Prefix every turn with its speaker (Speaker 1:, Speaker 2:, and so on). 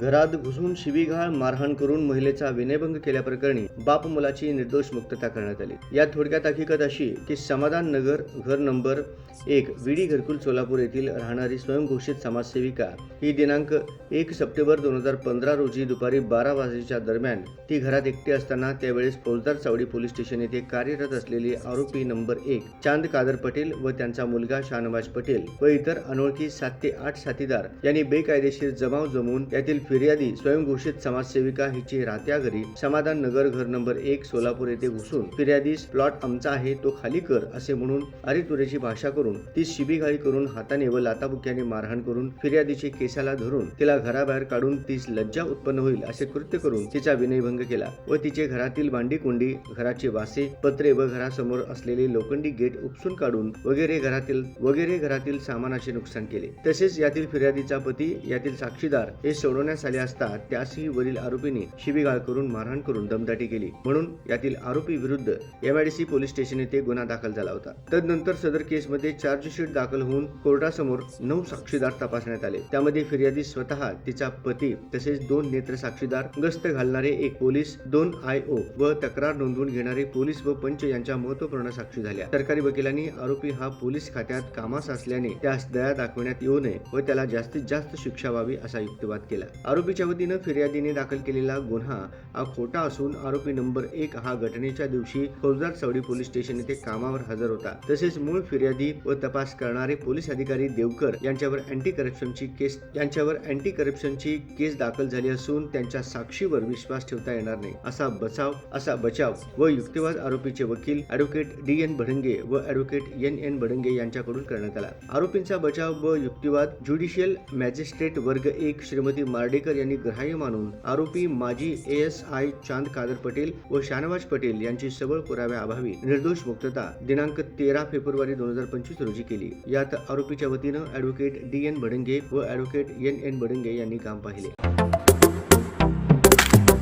Speaker 1: घरात घुसून शिवीगाळ मारहाण करून महिलेचा विनयभंग केल्याप्रकरणी बाप मुलाची निर्दोष मुक्तता करण्यात आली. या थोडक्यात हकीकत अशी की समाधान नगर घर नंबर एक विडी घरकुल सोलापूर येथील राहणारी स्वयंघोषित समाजसेविका ही दिनांक एक सप्टेंबर दोन हजार पंधरा रोजी दुपारी बारा वाजेच्या दरम्यान ती घरात एकटी असताना त्यावेळेस फौजदार चावडी पोलीस स्टेशन येथे कार्यरत असलेली आरोपी नंबर एक चांद कादर पटेल व त्यांचा मुलगा शाहनवाज पटेल व इतर अनोळखी सात ते आठ साथीदार यांनी बेकायदेशीर जमाव जमवून त्यातील फिर्यादी स्वयंघोषित समाजसेविका हिची राहत्या घरी समाधान नगर घर नंबर एक सोलापूर येथे घुसून फिर्यादीस प्लॉट आमचा आहे तो खाली कर असे म्हणून अरितुरेची भाषा करून ती शिबीगाळी करून हाताने व लाताबुक्याने मारहाण करून फिर्यादीचे केसाला धरून तिला घराबाहेर काढून तीस लज्जा उत्पन्न होईल असे कृत्य करून तिचा विनयभंग केला व तिचे घरातील भांडी कुंडी घराचे वासे पत्रे व घरासमोर असलेले लोखंडी गेट उपसून काढून वगैरे घरातील वगैरे घरातील सामानाचे नुकसान केले. तसेच यातील फिर्यादीचा पती यातील साक्षीदार हे सोडवण्यास आले असता त्यासही वरील आरोपीने शिबीगाळ करून मारहाण करून दमदाटी केली. म्हणून यातील आरोपी विरुद्ध एमआयडीसी पोलीस स्टेशन येथे गुन्हा दाखल झाला होता. तदनंतर सदर केसमध्ये चार्जशीट दाखल होऊन कोर्टासमोर नऊ साक्षीदार तपासण्यात आले. त्यामध्ये फिर्यादी स्वतः तिचा पती तसेच दोन नेत्र साक्षीदार गस्त घालणारे एक पोलीस दोन आय ओ व तक्रार नोंदवून घेणारे पोलीस व पंच यांच्या महत्त्वपूर्ण साक्षी झाल्या. सरकारी वकिलांनी आरोपी हा पोलीस खात्यात कामास असल्याने त्यास दया दाखवण्यात येऊ नये व त्याला जास्तीत जास्त शिक्षा व्हावी असा युक्तिवाद केला. आरोपीच्या वतीनं फिर्यादीने दाखल केलेला गुन्हा हा खोटा असून आरोपी नंबर एक हा घटनेच्या दिवशी फौजदार सवडी पोलीस स्टेशन येथे कामावर हजर होता. तसेच मूळ फिर्यादी व तपास करणारे पोलीस अधिकारी देवकर यांच्यावर अँटी करप्शनची केस यांच्यावर अँटी करप्शनची केस दाखल झाली असून त्यांच्या साक्षीवर विश्वास ठेवता येणार नाही. असा बचाव असा बचाव व युक्तिवाद आरोपीचे वकील ॲडव्होकेट डी एन भडंगे व ॲडव्होकेट एन एन भडंगे यांच्याकडून करण्यात आला. आरोपींचा बचाव व युक्तिवाद ज्युडिशियल मॅजिस्ट्रेट वर्ग एक श्रीमती मार्डे मार्डेकर यांनी ग्राह्य मानून आरोपी माजी A S I Chand Kadar Patel व शानवाज पटेल यांची सबळ पुराव्याअभावी निर्दोष मुक्तता दिनांक तेरा फेब्रुवारी दोन हजार पंचवीस रोजी केली. यात आरोपीच्या वतीनं ॲडव्होकेट डी एन भडंगे व ॲडव्होकेट एन एन भडंगे यांनी काम पाहिले.